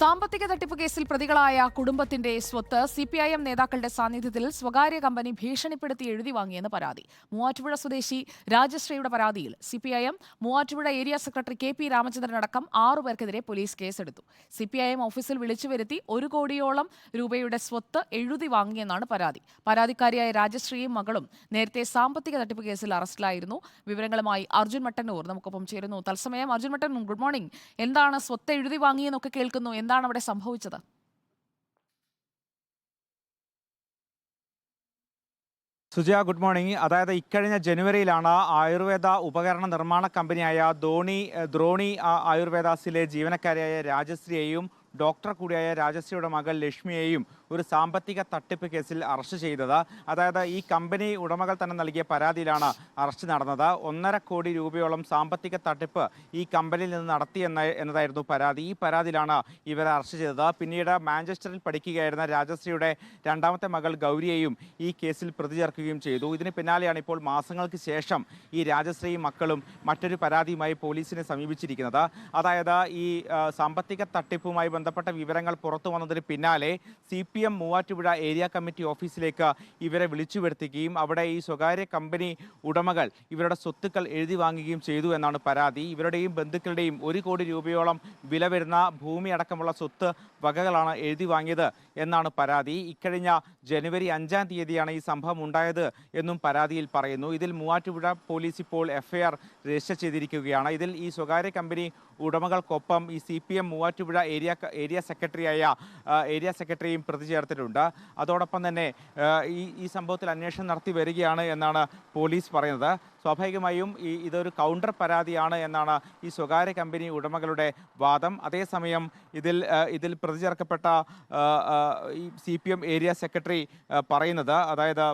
സാമ്പത്തിക തട്ടിപ്പ് കേസിൽ പ്രതികളായ കുടുംബത്തിന്റെ സ്വത്ത് സി പി ഐ എം നേതാക്കളുടെ സാന്നിധ്യത്തിൽ സ്വകാര്യ കമ്പനി ഭീഷണിപ്പെടുത്തി എഴുതി വാങ്ങിയെന്ന് പരാതി. മൂവാറ്റുപുഴ സ്വദേശി രാജശ്രീയുടെ പരാതിയിൽ C P I M Muvattupuzha area secretary K P Ramachandran അടക്കം ആറുപേർക്കെതിരെ പോലീസ് കേസെടുത്തു. സി പി ഐ എം ഓഫീസിൽ വിളിച്ചു വരുത്തി ഒരു കോടിയോളം രൂപയുടെ സ്വത്ത് എഴുതി വാങ്ങിയെന്നാണ് പരാതി. പരാതിക്കാരിയായ രാജശ്രീയും മകളും നേരത്തെ സാമ്പത്തിക തട്ടിപ്പ് കേസിൽ അറസ്റ്റിലായിരുന്നു. വിവരങ്ങളുമായി അർജുൻ മട്ടന്നൂർ നമുക്കൊപ്പം ചേരുന്നു. തത്സമയം അർജുൻ മട്ടന്നൂർ ഗുഡ് മോർണിംഗ്. എന്താണ് സ്വത്ത് എഴുതി വാങ്ങിയെന്നൊക്കെ കേൾക്കുന്നു. എന്താണ് അവിടെ സംഭവിച്ചത്? സുജയ ഗുഡ് മോർണിംഗ് അതായത് ഇക്കഴിഞ്ഞ ജനുവരിയിലാണ് ആയുർവേദ ഉപകരണ നിർമ്മാണ കമ്പനിയായ ധോണി ദ്രോണി ആയുർവേദാസിലെ ജീവനക്കാരിയായ രാജശ്രീയെയും ഡോക്ടർ കൂടിയായ രാജശ്രീയുടെ മകൾ ലക്ഷ്മിയെയും ഒരു സാമ്പത്തിക തട്ടിപ്പ് കേസിൽ അറസ്റ്റ് ചെയ്തത്. അതായത് ഈ കമ്പനി ഉടമകൾ തന്നെ നൽകിയ പരാതിയിലാണ് അറസ്റ്റ് നടന്നത്. ഒന്നര കോടി രൂപയോളം സാമ്പത്തിക തട്ടിപ്പ് ഈ കമ്പനിയിൽ നിന്ന് നടത്തി എന്ന എന്നതായിരുന്നു പരാതി. ഈ പരാതിയിലാണ് ഇവരെ അറസ്റ്റ് ചെയ്തത്. പിന്നീട് മാഞ്ചസ്റ്ററിൽ പഠിക്കുകയായിരുന്ന രാജശ്രീയുടെ രണ്ടാമത്തെ മകൾ ഗൗരിയെയും ഈ കേസിൽ പ്രതി ചേർക്കുകയും ചെയ്തു. ഇതിന് പിന്നാലെയാണ് ഇപ്പോൾ മാസങ്ങൾക്ക് ശേഷം ഈ രാജശ്രീയും മക്കളും മറ്റൊരു പരാതിയുമായി പോലീസിനെ സമീപിച്ചിരിക്കുന്നത്. അതായത് ഈ സാമ്പത്തിക തട്ടിപ്പുമായി ബന്ധപ്പെട്ട വിവരങ്ങൾ പുറത്തു വന്നതിന് പിന്നാലെ C P M Muvattupuzha area committee ഓഫീസിലേക്ക് ഇവരെ വിളിച്ചു വരുത്തുകയും അവിടെ ഈ സ്വകാര്യ കമ്പനി ഉടമകൾ ഇവരുടെ സ്വത്തുക്കൾ എഴുതി വാങ്ങുകയും ചെയ്തു എന്നാണ് പരാതി. ഇവരുടെയും ബന്ധുക്കളുടെയും ഒരു കോടി രൂപയോളം വില വരുന്ന ഭൂമി അടക്കമുള്ള സ്വത്ത് വകകളാണ് എഴുതി വാങ്ങിയത് എന്നാണ് പരാതി. ഇക്കഴിഞ്ഞ ജനുവരി അഞ്ചാം തീയതിയാണ് ഈ സംഭവം ഉണ്ടായത് എന്നും പരാതിയിൽ പറയുന്നു. ഇതിൽ മൂവാറ്റുപുഴ പോലീസ് ഇപ്പോൾ എഫ്ഐആർ രജിസ്റ്റർ ചെയ്തിരിക്കുകയാണ്. ഇതിൽ ഈ സ്വകാര്യ കമ്പനി ഉടമകൾക്കൊപ്പം ഈ C P M Muvattupuzha area area സെക്രട്ടറിയായ ഏരിയ സെക്രട്ടറിയും പ്രതി ചേർത്തിട്ടുണ്ട്. അതോടൊപ്പം തന്നെ ഈ ഈ സംഭവത്തിൽ അന്വേഷണം നടത്തി വരികയാണ് എന്നാണ് പോലീസ് പറയുന്നത്. സ്വാഭാവികമായും ഈ ഇതൊരു കൗണ്ടർ പരാതിയാണ് എന്നാണ് ഈ സ്വകാര്യ കമ്പനി ഉടമകളുടെ വാദം. അതേസമയം ഇതിൽ ഇതിൽ പ്രതി ചേർക്കപ്പെട്ട ഈ സി ഏരിയ സെക്രട്ടറി പറയുന്നത് അതായത്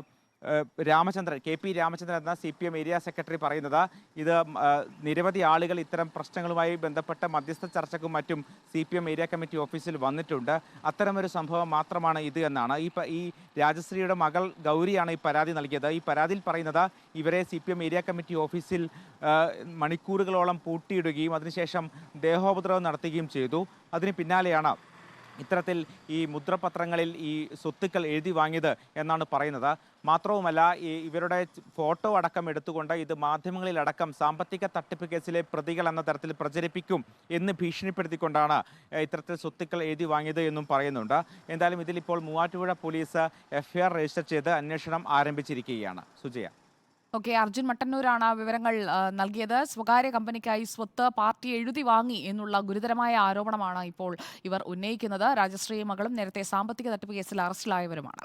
രാമചന്ദ്രൻ കെ പി രാമചന്ദ്രൻ എന്ന C P M area secretary പറയുന്നത് ഇത് നിരവധി ആളുകൾ ഇത്തരം പ്രശ്നങ്ങളുമായി ബന്ധപ്പെട്ട മധ്യസ്ഥ ചർച്ചക്കും മറ്റും C P M area committee ഓഫീസിൽ വന്നിട്ടുണ്ട്. അത്തരമൊരു സംഭവം മാത്രമാണ് ഇത് എന്നാണ്. ഈ ഈ രാജശ്രീയുടെ മകൾ ഗൗരിയാണ് ഈ പരാതി നൽകിയത്. ഈ പരാതിയിൽ പറയുന്നത് ഇവരെ C P M area committee ഓഫീസിൽ മണിക്കൂറുകളോളം പൂട്ടിയിടുകയും അതിനുശേഷം ദേഹോപദ്രവം നടത്തുകയും ചെയ്തു. അതിന് പിന്നാലെയാണ് ഇത്തരത്തിൽ ഈ മുദ്രപത്രങ്ങളിൽ ഈ സ്വത്തുക്കൾ എഴുതി വാങ്ങിയത് എന്നാണ് പറയുന്നത്. മാത്രവുമല്ല ഇവരുടെ ഫോട്ടോ അടക്കം എടുത്തുകൊണ്ട് ഇത് മാധ്യമങ്ങളിൽ അടക്കം സാമ്പത്തിക തട്ടിപ്പ് കേസിലെ പ്രതികൾ എന്ന തരത്തിൽ പ്രചരിപ്പിക്കും എന്ന് ഭീഷണിപ്പെടുത്തിക്കൊണ്ടാണ് ഇത്തരത്തിൽ സ്വത്തുക്കൾ എഴുതി വാങ്ങിയത് എന്നും പറയുന്നുണ്ട്. എന്തായാലും ഇതിലിപ്പോൾ മൂവാറ്റുപുഴ പോലീസ് എഫ്ഐആർ രജിസ്റ്റർ ചെയ്ത് അന്വേഷണം ആരംഭിച്ചിരിക്കുകയാണ്. സുജയ. ഓക്കെ അർജുൻ മട്ടന്നൂരാണ് വിവരങ്ങൾ നൽകിയത്. സ്വകാര്യ കമ്പനിക്കായി സ്വത്ത് പാർട്ടി എഴുതി വാങ്ങി എന്നുള്ള ഗുരുതരമായ ആരോപണമാണ് ഇപ്പോൾ ഇവർ ഉന്നയിക്കുന്നത്. രാജശ്രീ മകളും നേരത്തെ സാമ്പത്തിക തട്ടിപ്പ് കേസിൽ അറസ്റ്റിലായവരുമാണ്.